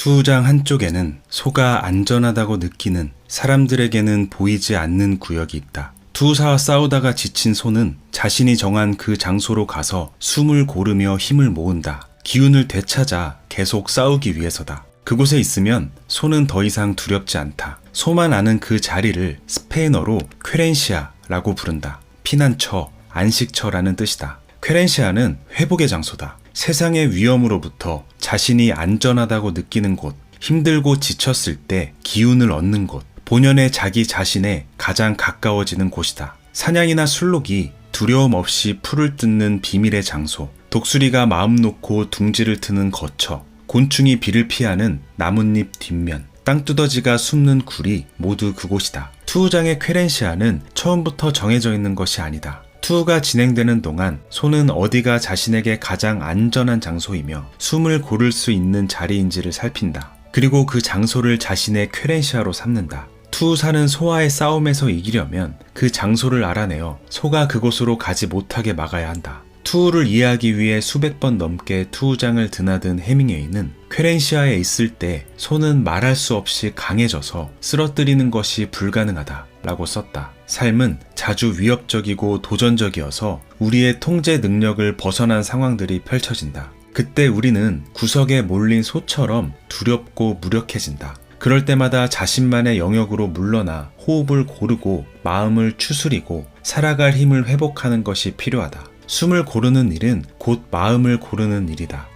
투우장 한쪽에는 소가 안전하다고 느끼는 사람들에게는 보이지 않는 구역이 있다. 투우사와 싸우다가 지친 소는 자신이 정한 그 장소로 가서 숨을 고르며 힘을 모은다. 기운을 되찾아 계속 싸우기 위해서다. 그곳에 있으면 소는 더 이상 두렵지 않다. 소만 아는 그 자리를 스페인어로 쾌렌시아라고 부른다. 피난처, 안식처라는 뜻이다. 쾌렌시아는 회복의 장소다. 세상의 위험으로부터 자신이 안전하다고 느끼는 곳, 힘들고 지쳤을 때 기운을 얻는 곳, 본연의 자기 자신에 가장 가까워지는 곳이다. 사냥이나 술록이 두려움 없이 풀을 뜯는 비밀의 장소, 독수리가 마음 놓고 둥지를 트는 거처, 곤충이 비를 피하는 나뭇잎 뒷면, 땅두더지가 숨는 굴이 모두 그곳이다. 투우장의 쾌렌시아는 처음부터 정해져 있는 것이 아니다. 투우가 진행되는 동안 소는 어디가 자신에게 가장 안전한 장소이며 숨을 고를 수 있는 자리인지를 살핀다. 그리고 그 장소를 자신의 쾌렌시아로 삼는다. 투우사는 소와의 싸움에서 이기려면 그 장소를 알아내어 소가 그곳으로 가지 못하게 막아야 한다. 투우를 이해하기 위해 수백 번 넘게 투우장을 드나든 해밍웨이는 쾌렌시아에 있을 때 소는 말할 수 없이 강해져서 쓰러뜨리는 것이 불가능하다 라고 썼다. 삶은 자주 위협적이고 도전적이어서 우리의 통제 능력을 벗어난 상황들이 펼쳐진다. 그때 우리는 구석에 몰린 소처럼 두렵고 무력해진다. 그럴 때마다 자신만의 영역으로 물러나 호흡을 고르고 마음을 추스리고 살아갈 힘을 회복하는 것이 필요하다. 숨을 고르는 일은 곧 마음을 고르는 일이다.